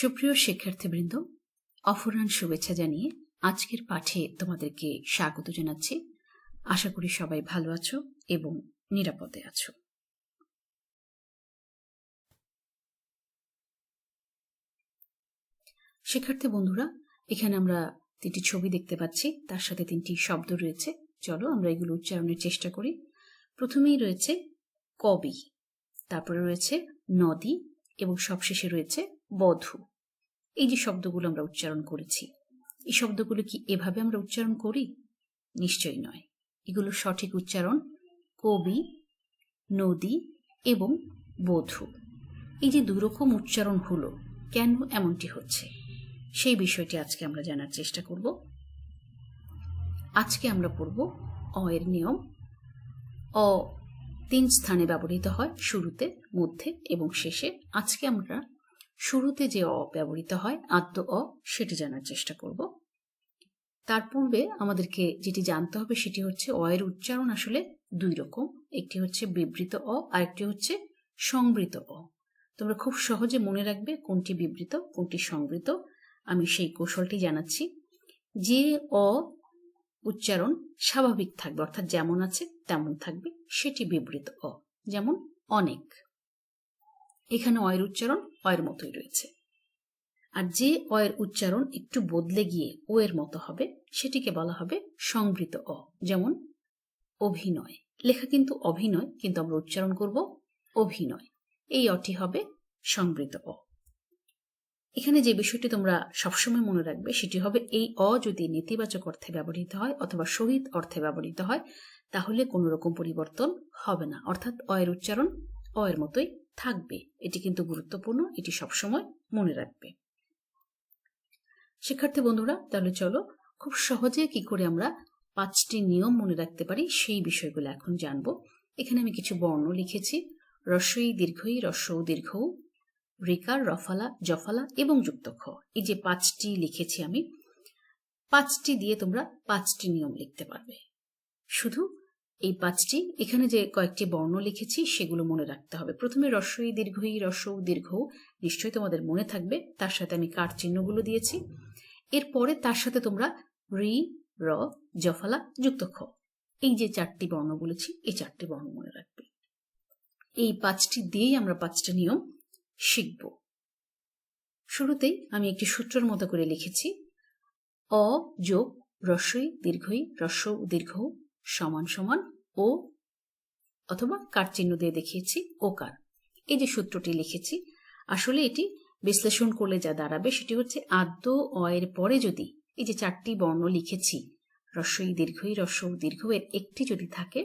সুপ্রিয় শিক্ষার্থীবৃন্দ, অফুরান শুভেচ্ছা জানিয়ে আজকের পাঠে তোমাদেরকে স্বাগত জানাচ্ছি। আশা করি সবাই ভালো আছো এবং নিরাপদে আছো। শিক্ষার্থী বন্ধুরা, এখানে আমরা তিনটি ছবি দেখতে পাচ্ছি, তার সাথে তিনটি শব্দ রয়েছে। চলো আমরা এগুলো উচ্চারণের চেষ্টা করি। প্রথমেই রয়েছে কবি, তারপরে রয়েছে নদী এবং সবশেষে রয়েছে বধূ। এই যে শব্দগুলো আমরা উচ্চারণ করেছি, এই শব্দগুলো কি এভাবে আমরা উচ্চারণ করি? নিশ্চয়ই নয়। এগুলো সঠিক উচ্চারণ কবি, নদী এবং বধূ। এই যে দুরকম উচ্চারণ হলো, কেন এমনটি হচ্ছে? সেই বিষয়টি আজকে আমরা জানার চেষ্টা করব। আজকে আমরা পড়ব অ এর নিয়ম। অ তিন স্থানে ব্যবহৃত হয়, শুরুতে, মধ্যে এবং শেষে। আজকে আমরা শুরুতে যে অ ব্যবহৃত হয়, আদ্য অ, সেটি জানার চেষ্টা করব। তার পূর্বে আমাদেরকে যেটি জানতে হবে সেটি হচ্ছে অ এর উচ্চারণ আসলে দুই রকম। একটি হচ্ছে বিবৃত অ, আরেকটি হচ্ছে সংবৃত অ। তোমরা খুব সহজে মনে রাখবে কোনটি বিবৃত, কোনটি সংবৃত। আমি সেই কৌশলটি জানাচ্ছি। যে অ উচ্চারণ স্বাভাবিক থাকবে, অর্থাৎ যেমন আছে তেমন থাকবে, সেটি বিবৃত অ। যেমন অনেক। এখানে অয়ের উচ্চারণ অয়ের মতোই রয়েছে। আর যে অয়ের উচ্চারণ একটু বদলে গিয়ে ও এর মতো হবে, সেটিকে বলা হবে সংবৃত অ। যেমন, অভিনয়। লেখা কিন্তু অভিনয়, কিন্তু আমরা উচ্চারণ করব অভিনয়। এই অটি হবে সংবৃত অ। এখানে যে বিষয়টি তোমরা সবসময় মনে রাখবে, সেটি হবে এই অ যদি নেতিবাচক অর্থে ব্যবহৃত হয় অথবা শহীদ অর্থে ব্যবহৃত হয়, তাহলে কোনো রকম পরিবর্তন হবে না। অর্থাৎ অয়ের উচ্চারণ অয়ের মতোই থাকবে। এটি কিন্তু গুরুত্বপূর্ণ, এটি সবসময় মনে রাখবে। শিক্ষার্থী বন্ধুরা, তাহলে চলো খুব সহজে কি করে আমরা পাঁচটি নিয়ম মনে রাখতে পারি, সেই বিষয়গুলো এখন জানব। এখানে আমি কিছু বর্ণ লিখেছি। রস্বই দীর্ঘই রস্য দীর্ঘ রিকার রফালা, জফালা এবং যুক্ত খ। এই যে পাঁচটি লিখেছি আমি, পাঁচটি দিয়ে তোমরা পাঁচটি নিয়ম লিখতে পারবে। শুধু এই পাঁচটি, এখানে যে কয়েকটি বর্ণ লিখেছি, সেগুলো মনে রাখতে হবে। প্রথমে রস্বই দীর্ঘই রস্য দীর্ঘ, নিশ্চয়ই তোমাদের মনে থাকবে। তার সাথে আমি কার চিহ্নগুলো দিয়েছি। এরপরে তার সাথে তোমরা রি, র জফালা যুক্ত খ। এই যে চারটি বর্ণ বলেছি, এই চারটি বর্ণ মনে রাখবে। এই পাঁচটি দিয়েই আমরা পাঁচটা নিয়ম শিখব। শুরুতেই আমি একটি সূত্রের মতো করে লিখেছি। অ যোগ রস্বই দীর্ঘই রস্য দীর্ঘ, সমান সমান ও অথবা কার চিহ্ন দিয়ে দেখিয়েছি? ওকার এই যে সূত্রটি লিখেছি, আসলে এটি বিশ্লেষণ করলে যা দাঁড়াবে সেটি হচ্ছে আদ্য অয়ের পরে যদি এই যে চারটি বর্ণ লিখেছি রস্বই দীর্ঘই রস্য দীর্ঘ, এর একটি যদি থাকে,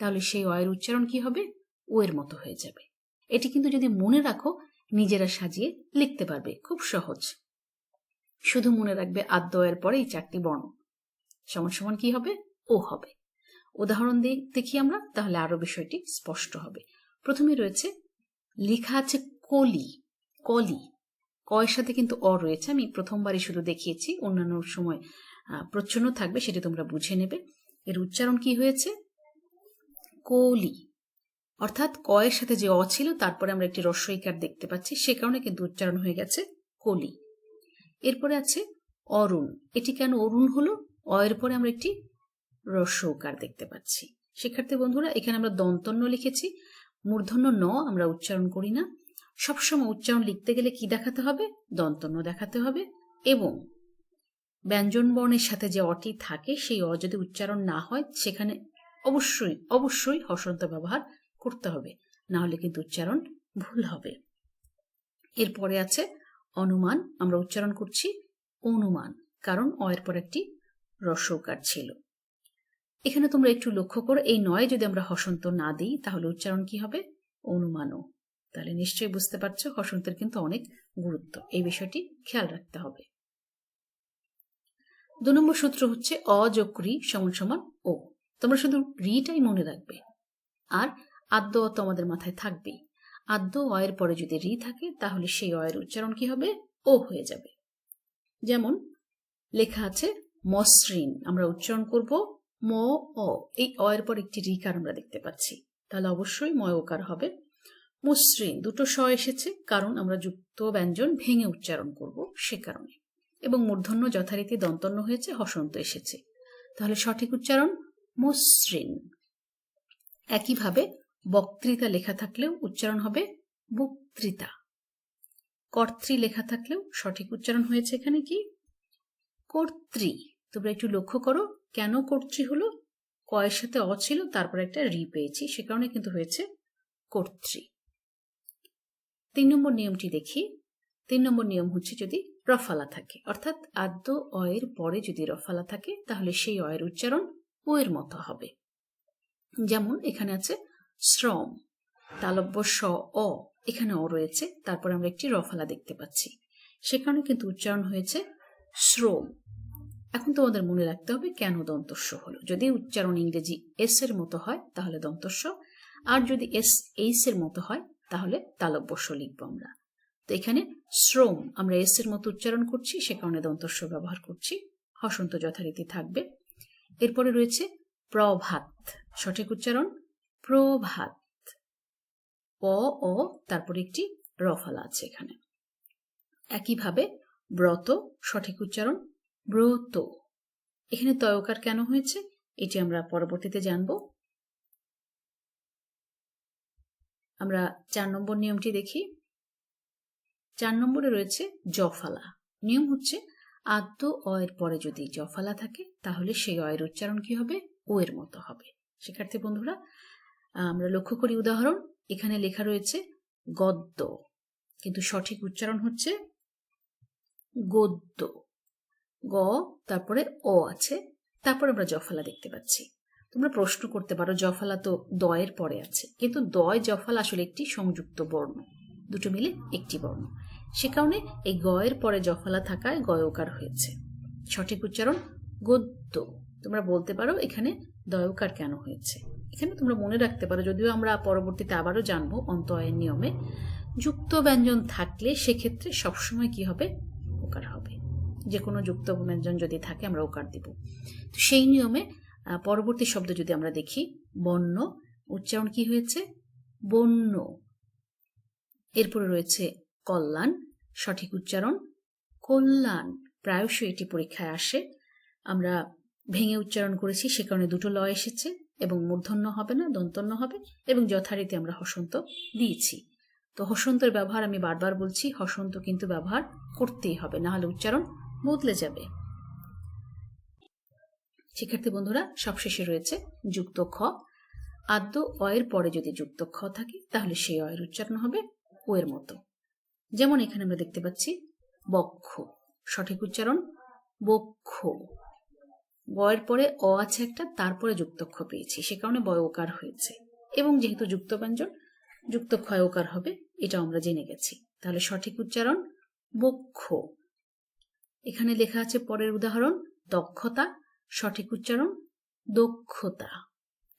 তাহলে সেই অয়ের উচ্চারণ কি হবে? ও এর মতো হয়ে যাবে। এটি কিন্তু যদি মনে রাখো, নিজেরা সাজিয়ে লিখতে পারবে, খুব সহজ। শুধু মনে রাখবে আদ্য অয়ের পরে এই চারটি বর্ণ। সমান সমান কি হবে? ও হবে। উদাহরণ দেখি আমরা, তাহলে আরও বিষয়টি স্পষ্ট হবে। প্রথমে রয়েছে, লেখা আছে কলি কলি। কয়ের সাথে কিন্তু অ রয়েছে, আমি প্রথমবারই শুধু দেখিয়েছি, অন্যান্য সময় প্রচ্ছন্ন থাকবে, সেটি তোমরা বুঝে নেবে। এর উচ্চারণ কি হয়েছে? কলি। অর্থাৎ কয়ের সাথে যে অ ছিল, তারপরে আমরা একটি রস্বইকার দেখতে পাচ্ছি, সে কারণে কিন্তু উচ্চারণ হয়ে গেছে কলি। এরপরে আছে অরুণ। এটি কেন অরুণ হলো? অয়ের পরে আমরা একটি রস্যকার দেখতে পাচ্ছি। শিক্ষার্থী বন্ধুরা, এখানে আমরা দন্তন্য লিখেছি। মূর্ধন্য ন আমরা উচ্চারণ করি না। সবসময় উচ্চারণ লিখতে গেলে কি দেখাতে হবে? দন্তন্য দেখাতে হবে। এবং ব্যঞ্জন বর্ণের সাথে যে অটি থাকে, সেই অ যদি উচ্চারণ না হয়, সেখানে অবশ্যই অবশ্যই হসন্ত ব্যবহার করতে হবে। না হলে কিন্তু উচ্চারণ ভুল হবে। এরপরে আছে অনুমান। আমরা উচ্চারণ করছি অনুমান, কারণ অয়ের পর একটি রসৌকার ছিল। এখানে তোমরা একটু লক্ষ্য করো, এই নয় যদি আমরা হসন্ত না দিই, তাহলে উচ্চারণ কি হবে? অনুমানও। তাহলে নিশ্চয়ই বুঝতে পারছ, হসন্তের কিন্তু অনেক গুরুত্ব। এই বিষয়টি খেয়াল রাখতে হবে। দু নম্বর সূত্র হচ্ছে অ সমান সমান ও। তোমরা শুধু রিটাই মনে রাখবে। আর আদ্য অ তোমাদের মাথায় থাকবেই। আদ্য অয়ের পরে যদি রি থাকে, তাহলে সেই অয়ের উচ্চারণ কি হবে? ও হয়ে যাবে। যেমন লেখা আছে মসৃণ, আমরা উচ্চারণ করব ম অ এই অয়ের পর একটি রিকার আমরা দেখতে পাচ্ছি। তাহলে অবশ্যই ময় ওকার হবে। মসৃণ, দুটো স এসেছে, কারণ আমরা যুক্ত ব্যঞ্জন ভেঙে উচ্চারণ করব সে কারণে। এবং মূর্ধন্য যথারীতি দন্তন্য হয়েছে, হসন্ত এসেছে। তাহলে সঠিক উচ্চারণ, মসৃণ। একইভাবে বক্তৃতা লেখা থাকলেও উচ্চারণ হবে বক্তৃতা। কর্ত্রী লেখা থাকলেও সঠিক উচ্চারণ হয়েছে এখানে কি? কর্ত্রী। তোমরা একটু লক্ষ্য করো কেন কর্তৃ হলো? কয়ের সাথে অ ছিল তারপর একটা রি পেয়েছি, সে কারণে কিন্তু হয়েছে কর্ত্রী। তিন নম্বর নিয়মটি দেখি। তিন নম্বর নিয়ম হচ্ছে যদি রফালা থাকে, অর্থাৎ আদ্য অয়ের পরে যদি রফালা থাকে, তাহলে সেই অয়ের উচ্চারণ ও এর মতো হবে। যেমন এখানে আছে শ্রম, তালব্য স, অ, এখানে অ রয়েছে, তারপর আমরা একটি রফালা দেখতে পাচ্ছি। সে কারণে কিন্তু উচ্চারণ হয়েছে শ্রম। এখন তোমাদের মনে রাখতে হবে কেন দন্তস্ব হলো। যদি উচ্চারণ ইংরেজি এস এর মতো হয়, তাহলে দন্তস্ব। আর যদি এস এইস এর মতো হয়, তাহলে তালব্যস্য লিখব আমরা। তো এখানে শ্রম, আমরা এস এর মতো উচ্চারণ করছি, সে কারণে দন্তস্ব ব্যবহার করছি। হসন্ত যথারীতি থাকবে। এরপরে রয়েছে প্রভাত, সঠিক উচ্চারণ প্রভাত। প ও তারপরে একটি রফালা আছে এখানে। একইভাবে ব্রত, সঠিক উচ্চারণ ব্রত। এখানে তয়কার কেন হয়েছে? এটি আমরা পরবর্তীতে জানব। আমরা চার নম্বর নিয়মটি দেখি। চার নম্বরে রয়েছে জফালা। নিয়ম হচ্ছে, আদ্য অয়ের পরে যদি জফালা থাকে, তাহলে সেই অয়ের উচ্চারণ কি হবে? ও এর মতো হবে। শিক্ষার্থী বন্ধুরা, আমরা লক্ষ্য করি উদাহরণ। এখানে লেখা রয়েছে, গদ্য। কিন্তু সঠিক উচ্চারণ হচ্ছে গদ্য। গ, তারপরে অ আছে, তারপরে আমরা জফালা দেখতে পাচ্ছি। তোমরা প্রশ্ন করতে পারো, জফালা তো দয়ের পরে আছে, কিন্তু দয়, জফালা আসলে একটি সংযুক্ত বর্ণ। দুটো মিলে একটি বর্ণ। সে কারণে এই গয়ের পরে জফালা থাকায় গয়কার হয়েছে। সঠিক উচ্চারণ, গদ্য। তোমরা বলতে পারো এখানে দয়কার কেন হয়েছে। এখানে তোমরা মনে রাখতে পারো, যদিও আমরা পরবর্তীতে আবারও জানব অন্তয়ের নিয়মে, যুক্ত ব্যঞ্জন থাকলে সেক্ষেত্রে সবসময় কি হবে? ওকার হবে। যে কোনো যুক্ত ব্যঞ্জন যদি থাকে, আমরা ওকার দিব। তো সেই নিয়মে পরবর্তী শব্দ যদি আমরা দেখি বন্য উচ্চারণ কি হয়েছে? বন্য এরপরে রয়েছে কল্যাণ, সঠিক উচ্চারণ, কল্যাণ। প্রায়শই এটি পরীক্ষায় আসে। আমরা ভেঙে উচ্চারণ করেছি, সে কারণে দুটো ল এসেছে, এবং মূর্ধন্য হবে না, দন্তন্য হবে, এবং যথারীতি আমরা হসন্ত দিয়েছি। তো হসন্তের ব্যবহার আমি বারবার বলছি, হসন্ত কিন্তু ব্যবহার করতেই হবে না হলে উচ্চারণ বদলে যাবে। শিক্ষার্থী বন্ধুরা, সবশেষে রয়েছে যুক্ত খ। আদ্য অয়ের পরে যদি যুক্ত খ থাকে, তাহলে সেই অয়ের উচ্চারণ হবে ও এর মতো। যেমন এখানে আমরা দেখতে পাচ্ছি বক্ষ, সঠিক উচ্চারণ বক্ষ। বয়ের পরে অ আছে একটা, তারপরে যুক্তক্ষ পেয়েছি, সে কারণে বয়কার হয়েছে। এবং যেহেতু যুক্ত ব্যঞ্জন, যুক্ত ক্ষয়কার হবে এটা আমরা জেনে গেছি। তাহলে সঠিক উচ্চারণ বক্ষ। এখানে লেখা আছে পরের উদাহরণ, দক্ষতা, সঠিক উচ্চারণ, দক্ষতা।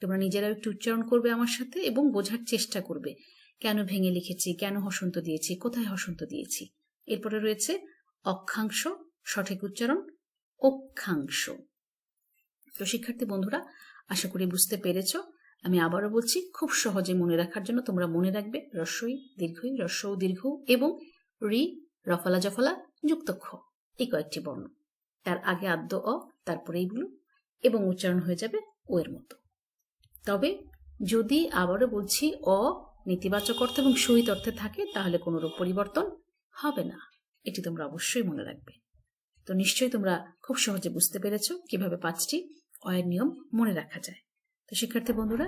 তোমরা নিজেরাও একটু উচ্চারণ করবে আমার সাথে এবং বোঝার চেষ্টা করবে। কেন ভেঙে লিখেছি, কেন হসন্ত দিয়েছি, কোথায় হসন্ত দিয়েছি? এরপরে রয়েছে অক্ষাংশ, সঠিক উচ্চারণ, অক্ষাংশ। তো শিক্ষার্থী বন্ধুরা, আশা করি বুঝতে পেরেছ। আমি আবারও বলছি, খুব সহজে মনে রাখার জন্য তোমরা মনে রাখবে রস্বই দীর্ঘই রস্বও দীর্ঘ এবং রি, রফলা জফলা যুক্তক্ষ এই কয়েকটি বর্ণ। তার আগে আদ্য অ, তারপরে এইগুলো এবং উচ্চারণ হয়ে যাবে ও এর মতো। তবে যদি আবারও বলছি অ নেতিবাচক অর্থ এবং সহিত অর্থে থাকে, তাহলে কোনো রূপ পরিবর্তন হবে না। এটি তোমরা অবশ্যই মনে রাখবে। তো নিশ্চয়ই তোমরা খুব সহজে বুঝতে পেরেছ কীভাবে পাঁচটি অয়ের নিয়ম মনে রাখা যায়। তো শিক্ষার্থী বন্ধুরা,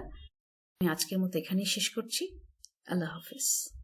আমি আজকের মতো এখানেই শেষ করছি। আল্লাহ হাফিজ।